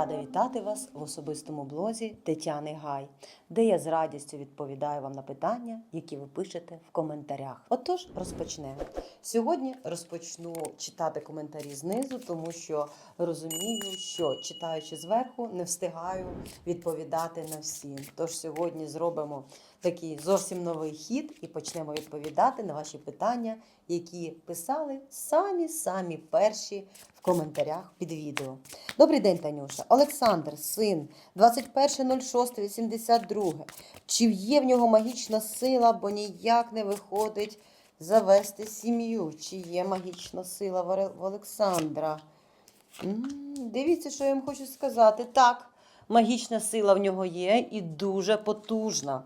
Рада вітати вас в особистому блозі Тетяни Гай, де я з радістю відповідаю вам на питання, які ви пишете в коментарях. Отож, розпочнемо. Сьогодні розпочну читати коментарі знизу, тому що розумію, що читаючи зверху, не встигаю відповідати на всі. Тож сьогодні зробимо такий зовсім новий хід і почнемо відповідати на ваші питання, які писали самі самі перші в коментарях під відео. Добрий день, Танюша. Олександр, син, 21.06.82. Чи є в нього магічна сила, бо ніяк не виходить завести сім'ю? Чи є магічна сила в Олександра? Дивіться, що я вам хочу сказати. Так, магічна сила в нього є і дуже потужна.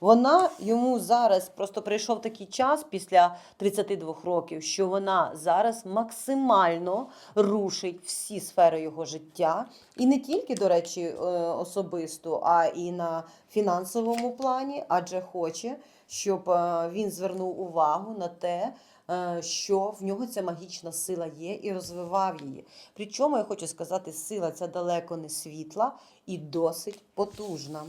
Вона йому зараз просто прийшов такий час після 32 років, що вона зараз максимально рушить всі сфери його життя. І не тільки, до речі, е, особисто, а і на фінансовому плані, адже хоче, щоб е, він звернув увагу на те, е, що в нього ця магічна сила є і розвивав її. Причому я хочу сказати, сила ця далеко не світла і досить потужна.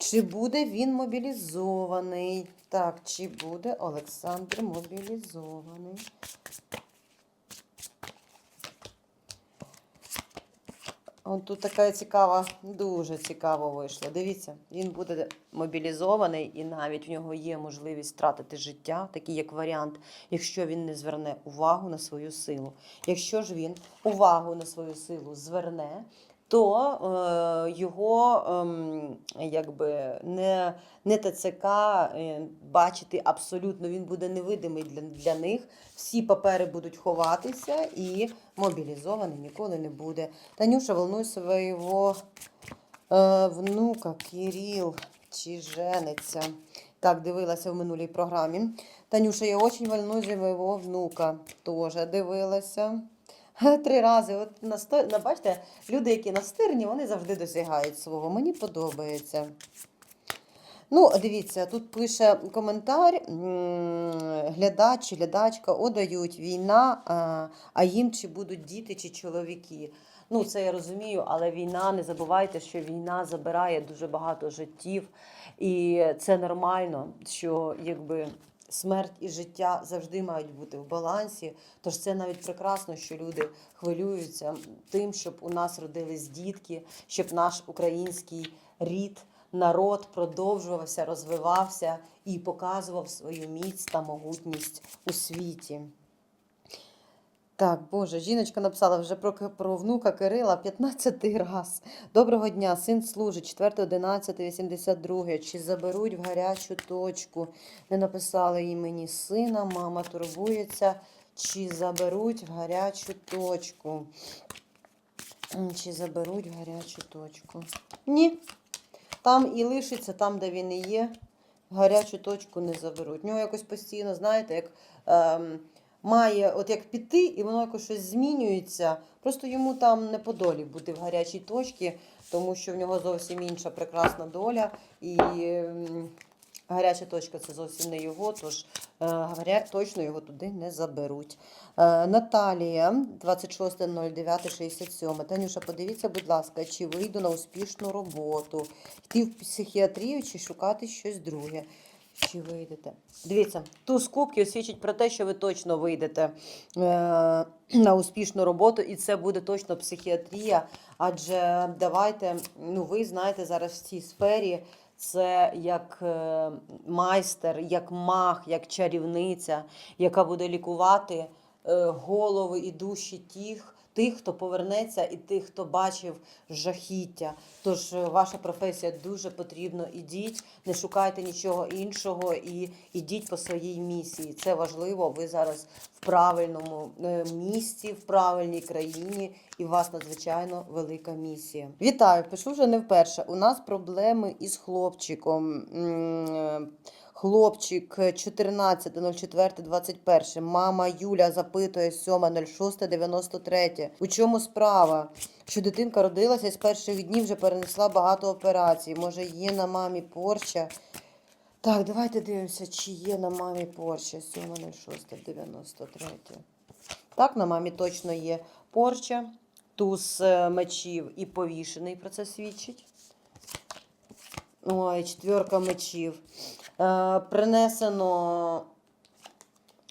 Чи буде він мобілізований? Так, чи буде Олександр мобілізований? От тут така цікава, дуже цікаво вийшло. Дивіться, він буде мобілізований, і навіть в нього є можливість втратити життя, такий як варіант, якщо він не зверне увагу на свою силу. Якщо ж він увагу на свою силу зверне, то е, його ем, якби не, не ТЦК е, бачити абсолютно він буде невидимий для, для них. Всі папери будуть ховатися і мобілізований ніколи не буде. Танюша волнує свого е, внука Кирил чи жениться. Так, дивилася в минулій програмі. Танюша, я очень волнуюсь за моєго внука. Тоже дивилася. Три рази. От на, бачите, люди, які настирні, вони завжди досягають свого. Мені подобається. Ну, дивіться, тут пише коментар, глядач чи глядачка, о, дають війна, а їм чи будуть діти, чи чоловіки. Ну, це я розумію, але війна, не забувайте, що війна забирає дуже багато життів, і це нормально, що якби смерть і життя завжди мають бути в балансі. Тож це навіть прекрасно, що люди хвилюються тим, щоб у нас родились дітки, щоб наш український рід, народ продовжувався, розвивався і показував свою міць та могутність у світі. Так, Боже, жіночка написала вже про, про внука Кирила 15 раз. Доброго дня, син служить 4.11.82. Чи заберуть в гарячу точку? Не написали імені сина, мама турбується. Чи заберуть в гарячу точку? Чи заберуть в гарячу точку? Ні. Там і лишиться, там, де він і є. В гарячу точку не заберуть. В нього якось постійно, знаєте, як ем, має, от як піти, і воно якось щось змінюється. Просто йому там не по долі бути в гарячій точці, тому що в нього зовсім інша прекрасна доля. І гаряча точка це зовсім не його, тож е, точно його туди не заберуть. Е, Наталія, 26.09.67. Танюша, подивіться, будь ласка, чи вийду на успішну роботу, йти в психіатрію чи шукати щось друге. Чи вийдете? Дивіться, туз кубків свідчить про те, що ви точно вийдете е, на успішну роботу, і це буде точно психіатрія. Адже давайте, ну ви знаєте зараз в цій сфері. Це як е, майстер, як маг, як чарівниця, яка буде лікувати е, голови і душі тих, тих, хто повернеться, і тих, хто бачив жахіття. Тож е, ваша професія дуже потрібно. Ідіть, не шукайте нічого іншого і ідіть по своїй місії. Це важливо. Ви зараз в правильному е, місці, в правильній країні, і у вас надзвичайно велика місія. Вітаю, пишу вже не вперше. У нас проблеми із хлопчиком. Е, Хлопчик 14.04.21. Мама Юля запитує 7.06.93. У чому справа? Що дитинка родилася з перших днів вже перенесла багато операцій. Може, є на мамі порча. Так, давайте дивимося, чи є на мамі порча 7.06.93. Так, на мамі точно є порча. туз е, мечів і повішений про це свідчить. Ой, четверка мечів. Е, принесено.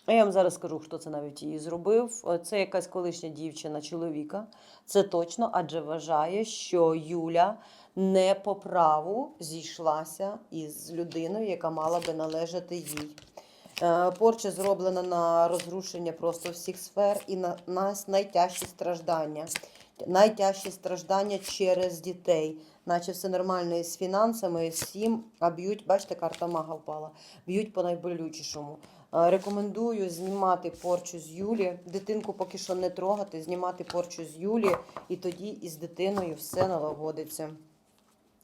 Я вам зараз скажу, хто це навіть її зробив. Е, Це якась колишня дівчина чоловіка. Це точно, адже вважає, що Юля не по праву зійшлася із людиною, яка мала би належати їй. Е, Порча зроблена на розрушення просто всіх сфер і на нас найтяжчі страждання. Найтяжчі страждання через дітей. Наче все нормально із фінансами, і всім, а б'ють, бачите, карта мага впала, б'ють по найболючішому. Е, Рекомендую знімати порчу з Юлі. Дитинку поки що не трогати, знімати порчу з Юлі, і тоді із дитиною все налагодиться.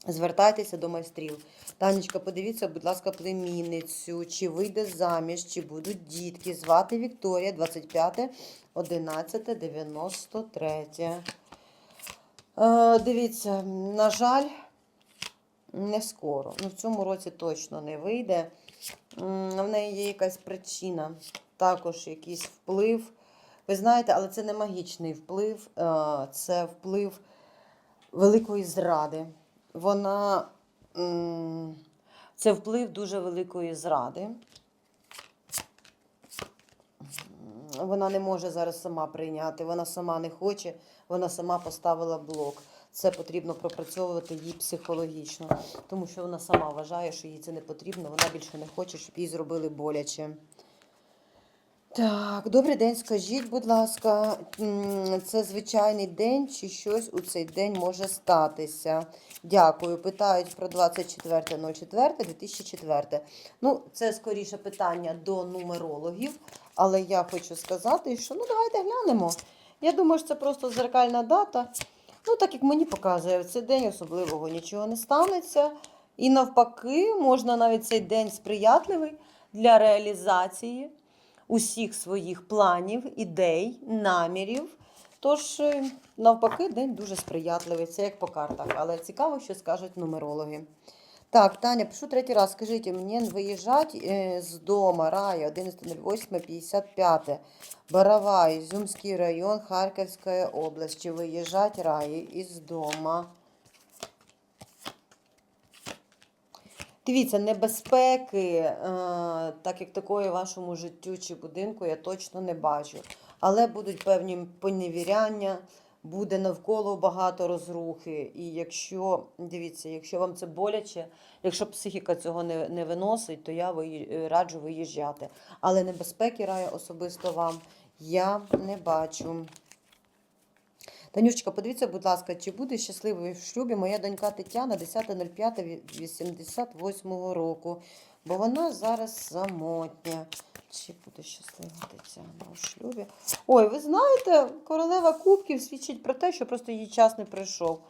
Звертайтеся до майстрів. Танечка, подивіться, будь ласка, племінницю, чи вийде заміж, чи будуть дітки. Звати Вікторія, 25, 11, 93. Е, дивіться, на жаль, не скоро. Ну, в цьому році точно не вийде. В неї є якась причина, також якийсь вплив. Ви знаєте, але це не магічний вплив, е, це вплив великої зради. Вона це вплив дуже великої зради. Вона не може зараз сама прийняти, вона сама не хоче, вона сама поставила блок. Це потрібно пропрацьовувати їй психологічно, тому що вона сама вважає, що їй це не потрібно, вона більше не хоче, щоб їй зробили боляче. Так, добрий день, скажіть, будь ласка, це звичайний день чи щось у цей день може статися? Дякую. Питають про 24.04.2004. Ну, це скоріше питання до нумерологів, але я хочу сказати, що ну давайте глянемо. Я думаю, що це просто зеркальна дата. Ну, так як мені показує, в цей день особливого нічого не станеться. І навпаки, можна навіть цей день сприятливий для реалізації усіх своїх планів, ідей, намірів. Тож, е, навпаки, день дуже сприятливий. Це як по картах. Але цікаво, що скажуть нумерологи. Так, Таня, пишу третій раз. Скажіть, мені виїжджати е, з дома рая 11.08.55. Баравай, Ізюмський район, Харківська область. Чи виїжджати раї із дома? Дивіться, небезпеки, е, так як такої вашому життю чи будинку, я точно не бачу. Але будуть певні поневіряння, буде навколо багато розрухи. І якщо, дивіться, якщо вам це боляче, якщо психіка цього не, не виносить, то я виї- раджу виїжджати. Але небезпеки рая особисто вам я не бачу. Танюшечка, подивіться, будь ласка, чи буде щасливою в шлюбі моя донька Тетяна 10.05.88 року, бо вона зараз самотня. Чи буде щаслива Тетяна у шлюбі? Ой, ви знаєте, королева кубків свідчить про те, що просто її час не прийшов.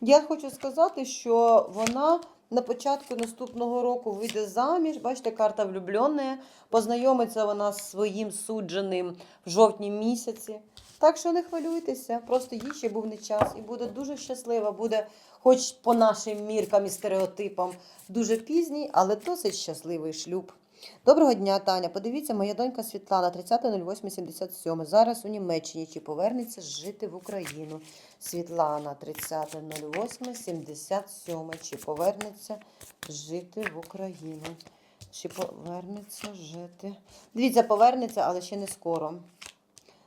Я хочу сказати, що вона на початку наступного року вийде заміж. Бачите, карта влюбленої. Познайомиться вона з своїм судженим в жовтні місяці. Так що не хвилюйтеся, просто їй ще був не час і буде дуже щаслива, буде, хоч по нашим міркам і стереотипам, дуже пізній, але досить щасливий шлюб. Доброго дня, Таня. Подивіться, моя донька Світлана, 30.08.77. Зараз у Німеччині. Чи повернеться жити в Україну? Світлана, 30.08.77. Чи повернеться жити в Україну? Чи повернеться жити? Дивіться, повернеться, але ще не скоро.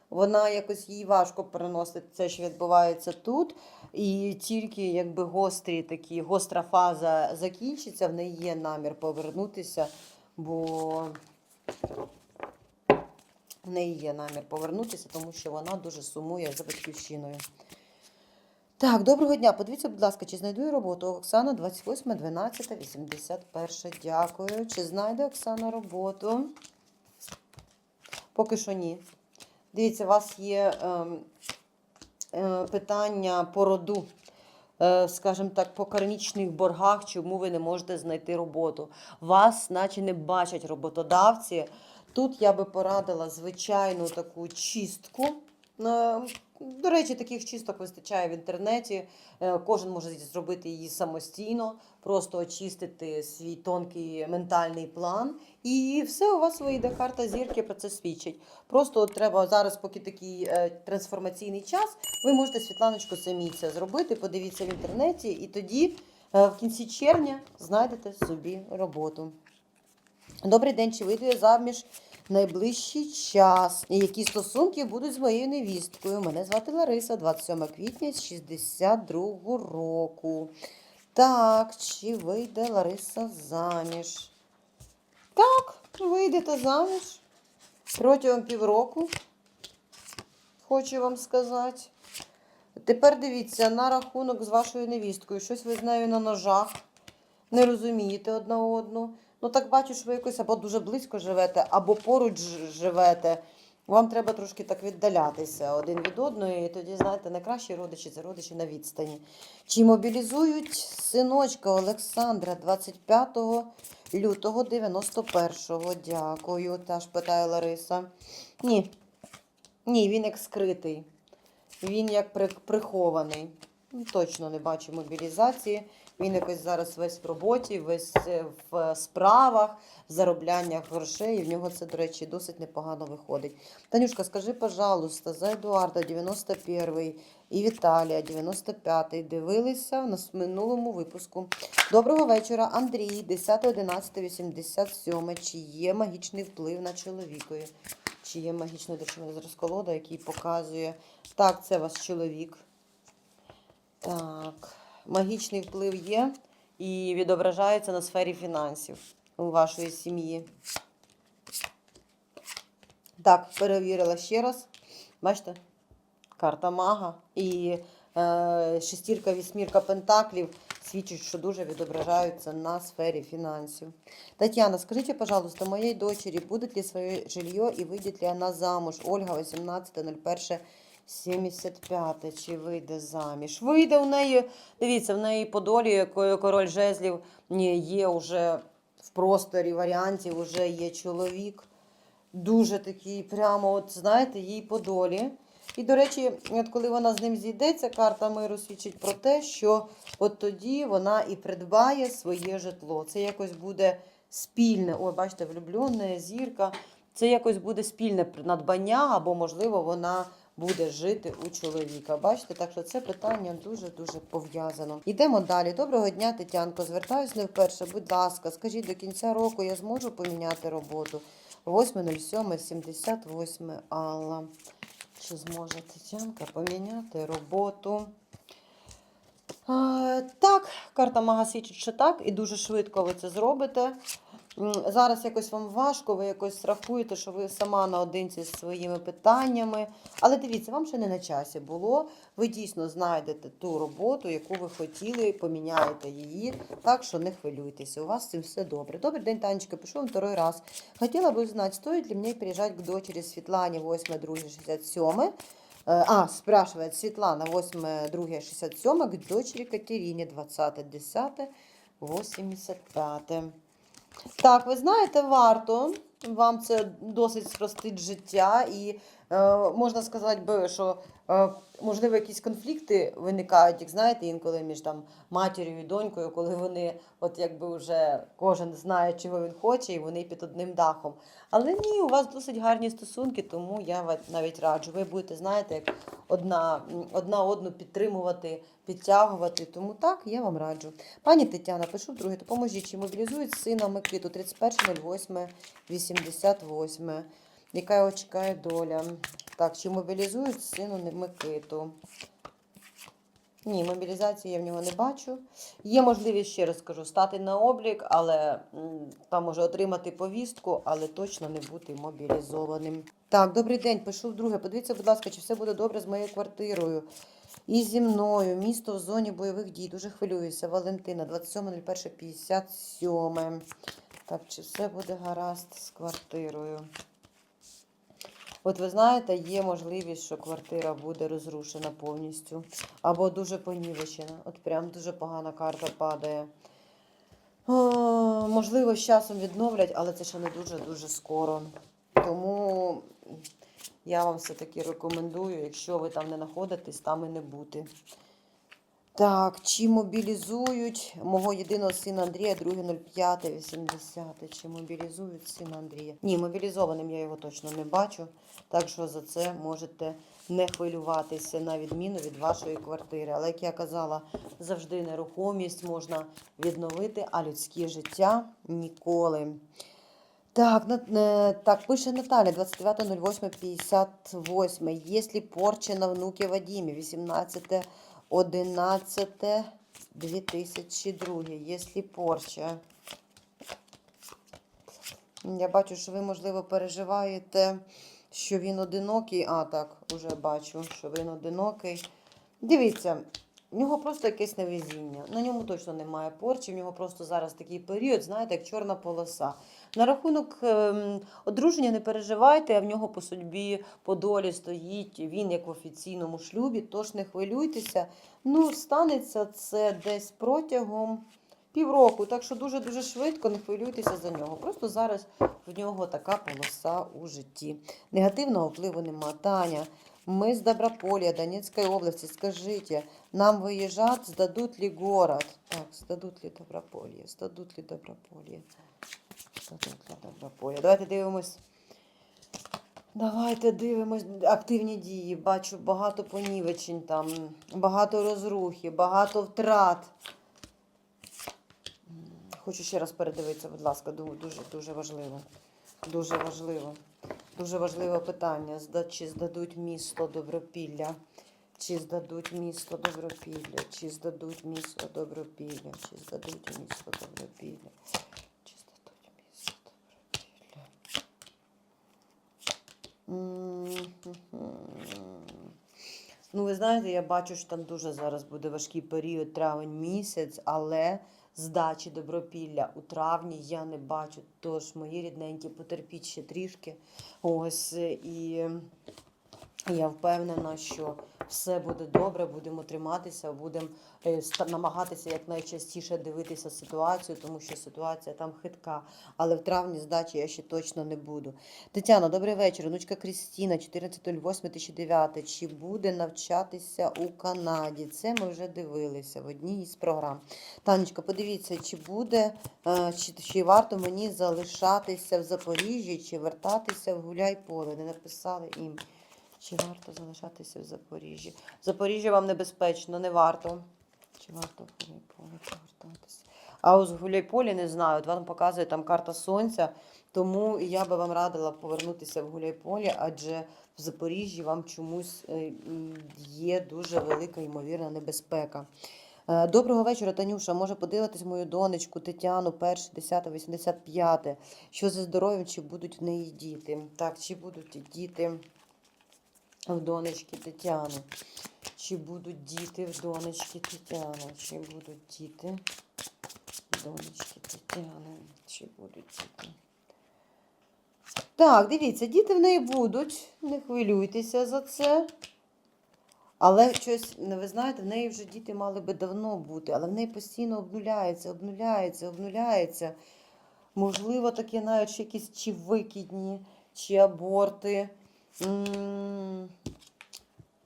Вона якось їй важко переносить те, що відбувається тут. І тільки якби гострі такі, гостра фаза закінчиться, в неї є намір повернутися, бо в неї є намір повернутися, тому що вона дуже сумує за батьківщиною. Так, доброго дня. Подивіться, будь ласка, чи знайду я роботу? Оксана 28, 12, 81. Дякую. Чи знайде Оксана роботу? Поки що ні. Дивіться, у вас є ем, питання по роду, е, скажімо так, по кармічних боргах, чому ви не можете знайти роботу. Вас, наче не бачать роботодавці. Тут я би порадила звичайну таку чистку. До речі, таких чисток вистачає в інтернеті. Е, Кожен може зробити її самостійно, просто очистити свій тонкий ментальний план, і все у вас вийде. Карта зірки про це свідчить. Просто треба зараз, поки такий е, трансформаційний час, ви можете Світланочку самі це зробити. Подивіться в інтернеті, і тоді е, в кінці червня знайдете собі роботу. Добрий день, чи вийду я заміж найближчий час? І які стосунки будуть з моєю невісткою? Мене звати Лариса, 27 квітня 62 року. Так, чи вийде Лариса заміж? Так, вийдете заміж протягом півроку. Хочу вам сказати. Тепер дивіться на рахунок з вашою невісткою. Щось ви з нею на ножах. Не розумієте одна одну. Ну так бачу, що ви якось або дуже близько живете, або поруч живете. Вам треба трошки так віддалятися один від одної, і тоді, знаєте, найкращі родичі це родичі на відстані. Чи мобілізують синочка Олександра 25 лютого 91-го? Дякую, теж питає Лариса. Ні. Ні, він як скритий. Він як прихований. Точно не бачу мобілізації. Він якось зараз весь в роботі, весь е, в справах, в заробляннях грошей. І в нього це, до речі, досить непогано виходить. Танюшка, скажи, пожалуйста, за Едуарда 91-й і Віталія 95-й дивилися в минулому випуску. Доброго вечора, Андрій, 10.11.87. Чи є магічний вплив на чоловікові? Чи є магічний дочинний зараз колода, який показує. Так, це ваш чоловік. Так, магічний вплив є і відображається на сфері фінансів у вашої сім'ї. Так, перевірила ще раз. Бачите? Карта мага і е, шестірка, вісьмірка пентаклів свідчать, що дуже відображаються на сфері фінансів. Татьяна, скажите, пожалуйста, моей дочери будет ли свое жилье и выйдет ли она замуж? Ольга, 18.01.75. Чи вийде заміж? Вийде в неї, дивіться, в неї по долі король жезлів є вже в просторі варіантів, вже є чоловік. Дуже такий, прямо, от знаєте, їй по долі. І, до речі, от коли вона з ним зійдеться, карта миру свідчить про те, що от тоді вона і придбає своє житло. Це якось буде спільне. Ой, бачите, влюблена зірка. Це якось буде спільне надбання, або, можливо, вона буде жити у чоловіка. Бачите, так що це питання дуже-дуже пов'язано. Йдемо далі. Доброго дня, Тетянко. Звертаюсь не вперше. Будь ласка, скажіть, до кінця року я зможу поміняти роботу. 8.07.78 Алла. Чи зможе Тетянка поміняти роботу? А, так, карта мага свідчить, що так, і дуже швидко ви це зробите. Зараз якось вам важко, ви якось рахуєте, що ви сама наодинці з своїми питаннями. Але дивіться, вам ще не на часі було. Ви дійсно знайдете ту роботу, яку ви хотіли, поміняєте її, так що не хвилюйтеся. У вас з цим все добре. Добрий день, Танечка, пишу вам второй раз. Хотела бы узнать, стоит ли мне переезжать к дочери Светлане 8 2 67 Э, А, спрашивает Светлана 8 2 67 к дочери Катерине 20 10 85 Так, ви знаєте, варто. Вам це досить спростить життя, і можна сказати би, що е, можливо якісь конфлікти виникають, як знаєте, інколи між там матір'ю і донькою, коли вони, от якби вже кожен знає, чого він хоче, і вони під одним дахом. Але ні, у вас досить гарні стосунки, тому я навіть раджу. Ви будете, знаєте, як одна, одна одну підтримувати, підтягувати. Тому так, я вам раджу. Пані Тетяна, пишу вдруге, допоможіть, чи мобілізують сина Микиту 31.08.88. Яка його чекає доля? Так, чи мобілізують сину Микиту? Ні, мобілізації я в нього не бачу. Є можливість, ще раз скажу, стати на облік, але там може отримати повістку, але точно не бути мобілізованим. Так, добрий день, пишу вдруге. Подивіться, будь ласка, чи все буде добре з моєю квартирою. І зі мною. Місто в зоні бойових дій. Дуже хвилююся. Валентина, 27.01.57. Так, чи все буде гаразд з квартирою? От ви знаєте, є можливість, що квартира буде розрушена повністю. Або дуже понівечена. От прям дуже погана карта падає. О, можливо, з часом відновлять, але це ще не дуже-дуже скоро. Тому Я вам все-таки рекомендую, якщо ви там не знаходитесь, там і не бути. Так, чи мобілізують мого єдиного сина Андрія, другий 05.80. Чи мобілізують сина Андрія? Ні, мобілізованим я його точно не бачу. Так що за це можете не хвилюватися на відміну від вашої квартири. Але як я казала, завжди нерухомість можна відновити, а людське життя ніколи. Так, е, так, пише Наталя, 29.08.58. Если порча на внуки Вадимі, 18 11 2002. якщо порча. Я бачу, що ви, можливо, переживаєте, що він одинокий. А, так, уже бачу, що він одинокий. Дивіться, в нього просто якесь невезіння. На ньому точно немає порчі, в нього просто зараз такий період, знаєте, як чорна полоса. На рахунок ем, одруження не переживайте, а в нього по судьбі, по долі стоїть він як в офіційному шлюбі, тож не хвилюйтеся. Ну, станеться це десь протягом півроку, так що дуже-дуже швидко не хвилюйтеся за нього. Просто зараз в нього така полоса у житті. Негативного впливу нема. Таня, мы с Доброполья, Донецкой области. Скажите, нам выезжать, сдадут ли город? Так, сдадут ли Доброполье? Сдадут ли Доброполье? Сдадут ли Доброполье? Давайте дивимось. Давайте дивимось активні дії. Бачу багато понівечень там, багато розрухи, багато втрат. Хочу ще раз передивитися, будь ласка, дуже, дуже важливо. Дуже важливо. Дуже важливе питання. Чи здадуть місто Добропілля? Чи здадуть місто Добропілля? Чи здадуть місто Добропілля? Чи здадуть місто Добропілля? Чи здадуть місто Добропілля? Ну, ви знаєте, я бачу, що там дуже зараз буде важкий період, травень місяць, але здачі добропілля у травні я не бачу. Тож, мої рідненькі, потерпіть ще трішки. Ось і я впевнена, що все буде добре, будемо триматися, будемо е, намагатися якнайчастіше дивитися ситуацію, тому що ситуація там хитка. Але в травні здачі я ще точно не буду. Тетяна, добрий вечір. Онучка Крістіна, 14.08.2009. Чи буде навчатися у Канаді? Це ми вже дивилися в одній із програм. Танечка, подивіться, чи буде, е, чи, чи варто мені залишатися в Запоріжжі, чи вертатися в Гуляйполе? Не написали їм. Чи варто залишатися в Запоріжжі? В Запоріжжі вам небезпечно, не варто. Чи варто в Гуляйполе повертатися? А ось в Гуляйполі не знаю. Вам показує там карта сонця. Тому я би вам радила повернутися в Гуляйполі, адже в Запоріжжі вам чомусь е, є дуже велика ймовірна небезпека. Е, Доброго вечора, Танюша. Може подивитись мою донечку Тетяну, 1, 10, 85. Що за здоров'ям, чи будуть в неї діти? Так, чи будуть діти в донечки Тетяни? Чи будуть діти в донечки Тетяни? Чи будуть діти в донечки Тетяни? Чи будуть діти? Так, дивіться, діти в неї будуть, не хвилюйтеся за це. Але щось, ви знаєте, в неї вже діти мали би давно бути, але в неї постійно обнуляється, обнуляється, обнуляється. Можливо, таке навіть якісь чи викидні, чи аборти. М,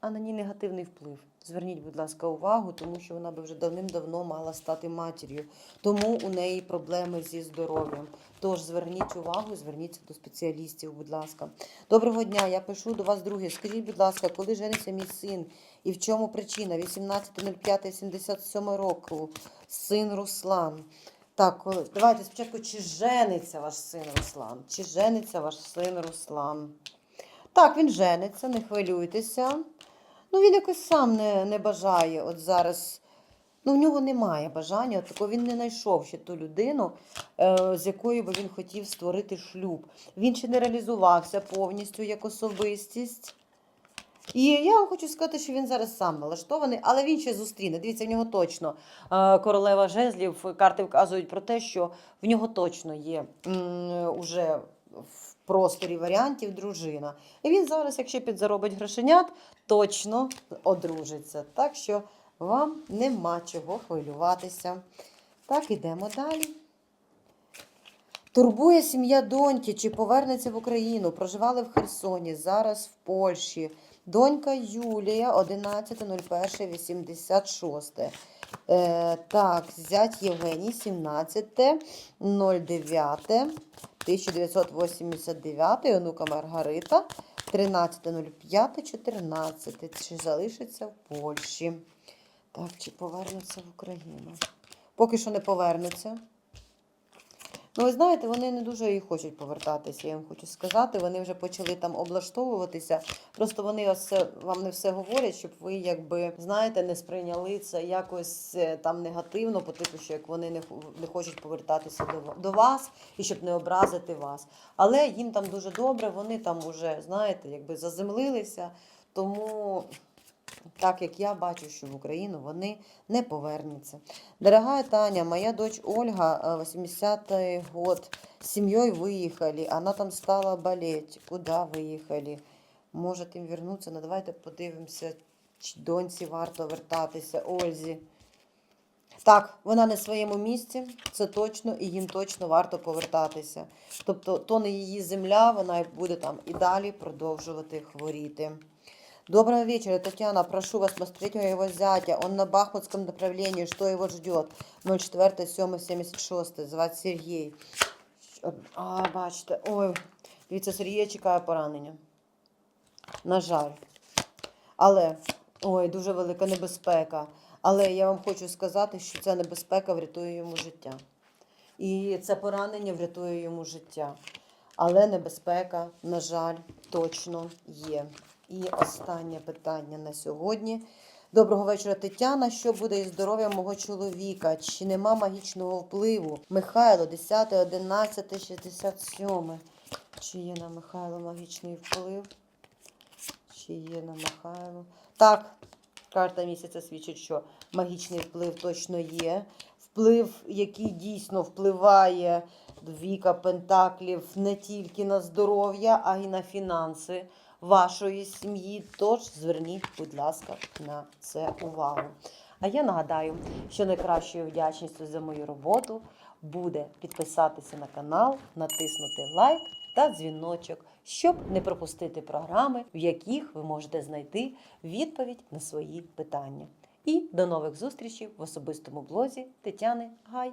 А на ній негативний вплив. Зверніть, будь ласка, увагу, тому що вона би вже давним-давно мала стати матір'ю. Тому у неї проблеми зі здоров'ям. Тож зверніть увагу, зверніться до спеціалістів, будь ласка. Доброго дня, я пишу до вас друге. Скажіть, будь ласка, коли жениться мій син і в чому причина? 18.05.77 року. Син Руслан. Так, давайте спочатку, чи жениться ваш син Руслан? Чи жениться ваш син Руслан? Так, він жениться, не хвилюйтеся. Ну, він якось сам не, не бажає. От зараз. Ну, в нього немає бажання, от такого він не знайшов ще ту людину, е, з якою би він хотів створити шлюб. Він ще не реалізувався повністю як особистість. І я вам хочу сказати, що він зараз сам налаштований, але він ще зустріне. Дивіться, в нього точно е, королева жезлів. Карти вказують про те, що в нього точно є уже просторі варіантів дружина. І він зараз, якщо підзаробить грошенят, точно одружиться. Так що вам нема чого хвилюватися. Так, ідемо далі. Турбує сім'я доньки, чи повернеться в Україну. Проживали в Херсоні, зараз в Польщі. Донька Юлія, 11.01.86. Е, так, зять Євгеній, 17.09.1989. Онука Маргарита, 13.05.14. Чи залишиться в Польщі? Так, чи повернеться в Україну? Поки що не повернеться. Ну, ви знаєте, вони не дуже і хочуть повертатися, я вам хочу сказати. Вони вже почали там облаштовуватися. Просто вони ось вам не все говорять, щоб ви, якби, знаєте, не сприйняли це якось е, там негативно, по типу, що як вони не, не хочуть повертатися до, до вас і щоб не образити вас. Але їм там дуже добре, вони там уже, знаєте, якби заземлилися. Тому, так як я бачу, що в Україну вони не повернуться. Дорогая Таня, моя дочь Ольга, э, 80-й год, с семьей выехали, она там стала болеть. Куда виїхали? Може їм вернуться? Ну давайте подивимося, чи доньці варто вертатися, Ользі. Так, вона не в своєму місці, це точно, і їм точно варто повертатися. Тобто, то не її земля, вона буде там і далі продовжувати хворіти. Доброго вечера, Татьяна. Прошу вас посмотреть моего зятя. Он на Бахмутском направлении. Что его ждет? 04 7 76 Звати Сергій. А, бачите. Ой, дивіться, Сергія чекає поранення. На жаль. Але, ой, дуже велика небезпека. Але я вам хочу сказати, що ця небезпека врятує йому життя. І це поранення врятує йому життя. Але небезпека, на жаль, точно є. І останнє питання на сьогодні. Доброго вечора, Тетяна. Що буде із здоров'ям мого чоловіка? Чи нема магічного впливу? Михайло, 10, 11, 67. Чи є на Михайло магічний вплив? Чи є на Михайло? Так, карта місяця свідчить, що магічний вплив точно є. Вплив, який дійсно впливає двіка пентаклів не тільки на здоров'я, а й на фінанси вашої сім'ї. Тож зверніть, будь ласка, на це увагу. А я нагадаю, що найкращою вдячністю за мою роботу буде підписатися на канал, натиснути лайк та дзвіночок, щоб не пропустити програми, в яких ви можете знайти відповідь на свої питання. І до нових зустрічей в особистому блозі Тетяни Гай.